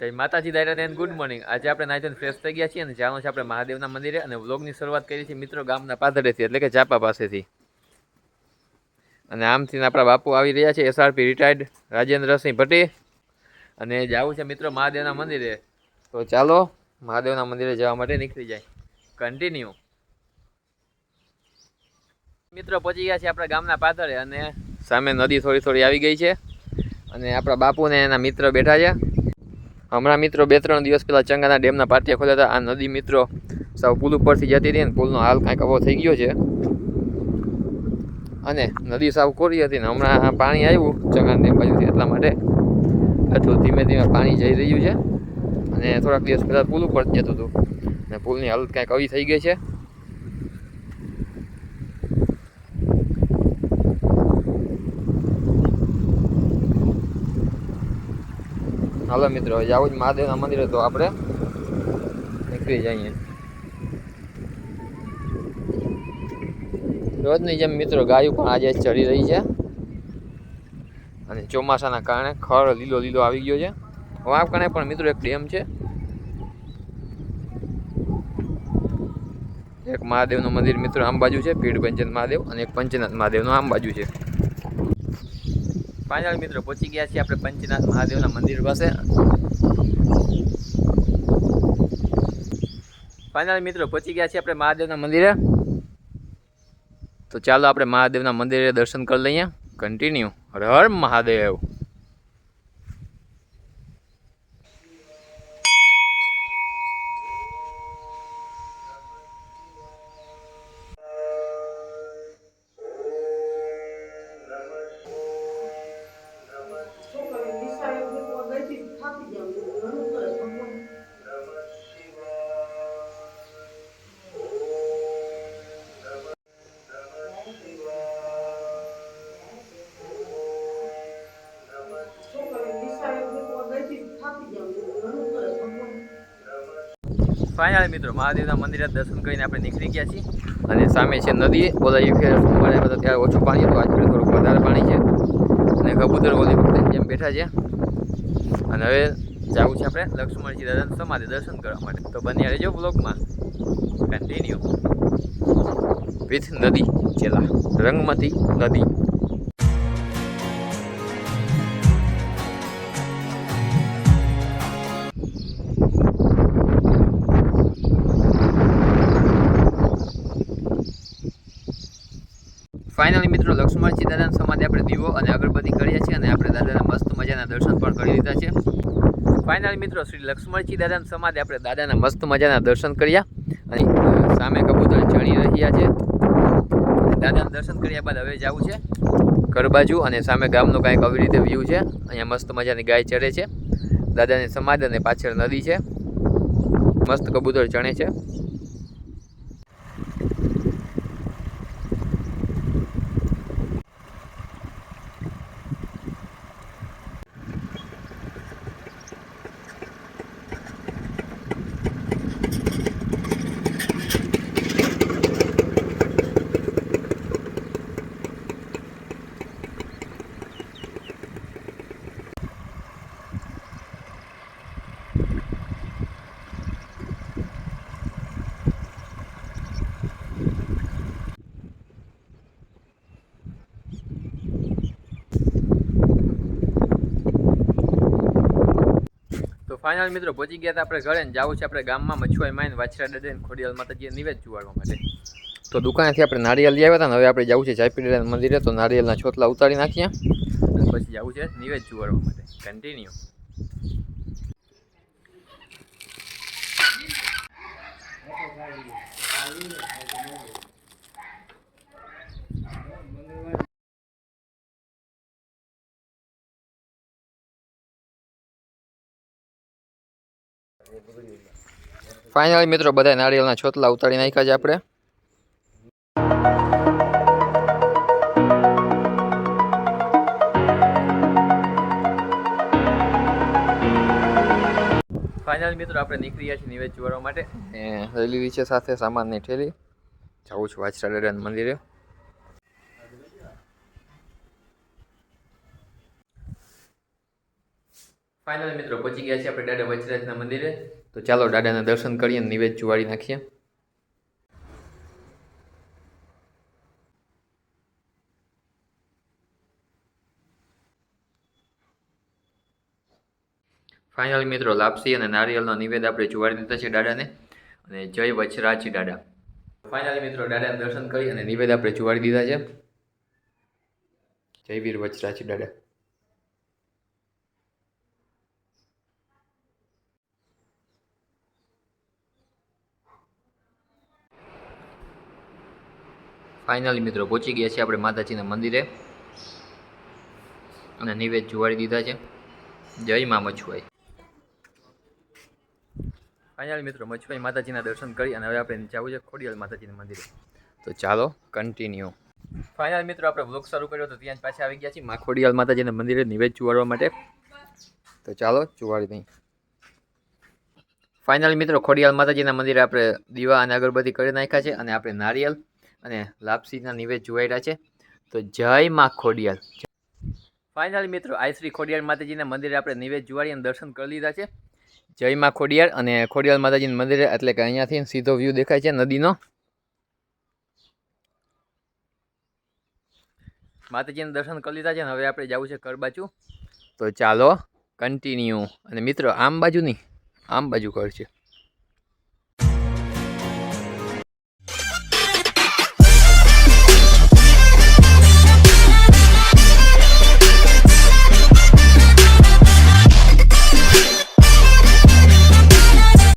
જય માતાજી, દાયરા and good morning. આજે આપણે નાઈ ધોઈને ફ્રેશ થઈ ગયા છીએ અને જવાનું છે આપણે મહાદેવના મંદિરે અને વ્લોગની શરૂઆત કરી છે મિત્રો ગામના પાદરેથી એટલે કે ચાપા પાસેથી. અને આમથી આપણા બાપુ આવી રહ્યા છે એસઆરપી રિટાયર્ડ રાજેન્દ્રસિંહ ભટ્ટી. અને જવું છે મિત્રો મહાદેવના મંદિરે. તો ચાલો, મહાદેવના મંદિરે જવા માટે નીકળી જાય. કન્ટિન્યુ મિત્રો પહોંચી ગયા છે આપણા ગામના પાદરે અને સામે નદી થોડી થોડી આવી ગઈ છે. અને આપણા બાપુ ને એના મિત્ર બેઠા છે. હમણાં મિત્રો બે ત્રણ દિવસ પહેલાં ચંગાના ડેમના પાટિયા ખોલ્યા હતા. આ નદી મિત્રો સાવ પુલ ઉપરથી જતી હતી ને પુલનો હાલ કાંઈક આવો થઈ ગયો છે. અને નદી સાવ કોરી હતી ને હમણાં પાણી આવ્યું ચંગાના ડેમ બાજુથી એટલા માટે. એટલું ધીમે ધીમે પાણી જઈ રહ્યું છે. અને થોડાક દિવસ પહેલાં પુલ ઉપર જતું હતું. અને પુલની હાલત કાંઈક આવી થઈ ગઈ છે. હાલો મિત્રો હવે જાવું જ મહાદેવના મંદિરે તો આપણે નીકળી જઈએ. રોજની જેમ મિત્રો ગાયું પણ આજે ચડી રહી છે. અને ચોમાસાના કારણે ખર લીલો લીલો આવી ગયો છે. વાવ કારણે પણ મિત્રો એક ડેમ છે. એક મહાદેવનું મંદિર મિત્રો આમ બાજુ છે પીડ પંચનાથ મહાદેવ અને એક પંચનાથ મહાદેવનું આમ બાજુ છે. ફાઇનલ મિત્રો, પહોંચી ગયા છીએ આપણે પંચનાથ મહાદેવના મંદિર પાસે. ફાઇનલ મિત્રો, પહોંચી ગયા છીએ આપણે મહાદેવના મંદિરે. તો ચાલો આપણે મહાદેવના મંદિરે દર્શન કરી લઈએ. કન્ટિન્યુ હર હર મહાદેવ. ફાઇનલ મિત્રો, મહાદેવના મંદિરે દર્શન કરીને આપણે નીકળી ગયા છીએ. અને સામે છે નદી ઓલા સોમવારે આવ્યા હતા ઓછું પાણી હતું આજ થોડુંક વધારે પાણી છે. અને કબૂતર ઓલી વખતે જેમ બેઠા છે. અને હવે જવું છે આપણે લક્ષ્મણજી દાદાની સમાધિ દર્શન કરવા માટે. તો બની રહેજો બ્લોગમાં કન્ટિન્યુ વિથ નદી, ચેલા. રંગમતી નદી. ફાઇનલી મિત્રો, લક્ષ્મણજી દાદાના સમાધિ આપણે દીવો અને અગરબત્તી કરીએ છીએ અને આપણે દાદાના મસ્ત મજાના દર્શન પણ કરી લીધા છે. ફાઇનલી મિત્રો, શ્રી લક્ષ્મણજી દાદાના સમાધિ આપણે દાદાના મસ્ત મજાના દર્શન કર્યા અને સામે કબૂતર ચણી રહ્યા છે. દાદાના દર્શન કર્યા બાદ હવે જવું છે ઘર બાજુ અને સામે ગામનો કાંઈક આવી રીતે વ્યૂ છે. અહીંયા મસ્ત મજાની ગાય ચરે છે. દાદાની સમાધિ અને પાછળ નદી છે. મસ્ત કબૂતર ચણે છે. ફાઇનલ મિત્રો, પહોંચી ગયા આપણે ઘરે જવું છે આપણે ગામમાં મચ્છુઆઈ માઈને વાછરા દાદા ખોડિયાલ માતાજી નિવેદ ચુવાડવા માટે. તો દુકાનેથી આપણે નારિયેલ લઈ આવ્યા હતા ને હવે આપણે જવું છે ચાયપીડા મંદિરે, તો નારિયેલના છોતલા ઉતારી અને પછી જવું છે નિવેદ ચુવાડવા માટે. કન્ટિન્યુ ફાઇનલી મિત્રો બધા નારિયેળના છોતલા ઉતારી નાખ્યા છે આપણે. ફાઇનલ મિત્રો, આપણે નીકળી છીએ નિવેદ જોવા માટે. રેલી છે સાથે સામાનની ઠેલી. જાઉં છું વાછરા દાદાના મંદિરે. ફાઇનલ મિત્રો, પહોંચી ગયા છીએ આપણે દાદા વચરાજના મંદિરે. તો ચાલો દાદાના દર્શન કરીએ અને નિવેદ ચુવાડી નાખીએ. ફાઇનલ મિત્રો, લાપસી અને નારિયેળનો નિવેદ આપણે ચુવાડી દીધા છે દાદાને. અને જય વચરાજી દાદા. ફાઇનલી મિત્રો, દાદાને દર્શન કરી અને નિવેદ આપણે ચુવાડી દીધા છે. જય વીર વચરાજી દાદા. ફાઇનલી મિત્રો, પહોંચી ગયા છીએ આપણે માતાજીના મંદિરે. અને નિવેદ જુવાડી દીધા છે. જય મા મછુઆઈ ફાઇનલી મિત્રો મછુઆઈ માતાજીના દર્શન કરી અને હવે આપણે જવું છે ખોડિયાલ માતાજીના મંદિરે. તો ચાલો કન્ટિન્યુ ફાઇનલ મિત્રો, આપણે વૃક્ષ શરૂ કર્યો તો ત્યાં જ પાછા આવી ગયા છીએ મા ખોડિયાલ માતાજીના મંદિરે નિવેદ જુવાડવા માટે. તો ચાલો, જુવાડી દઈ ફાઇનલ મિત્રો, ખોડિયાલ માતાજીના મંદિરે આપણે દીવા અને અગરબત્તી કરી નાખ્યા છે અને આપણે નારિયેલ અને લાપસીના નિવેદ જોવાયેલા છે. તો જય મા ખોડિયાલ. ફાઇનલી મિત્રો, આઈ શ્રી ખોડિયાર માતાજીના મંદિરે આપણે નિવેદ જોવાડી અને દર્શન કરી લીધા છે. જય માં ખોડિયાર અને ખોડિયાર માતાજીના મંદિરે એટલે કે અહીંયાથી સીધો વ્યૂ દેખાય છે નદીનો. માતાજીના દર્શન કરી લીધા છે અને હવે આપણે જવું છે કર બાજુ તો ચાલો કન્ટિન્યુ અને મિત્રો, આમ બાજુ નહીં આમ બાજુ કર છે.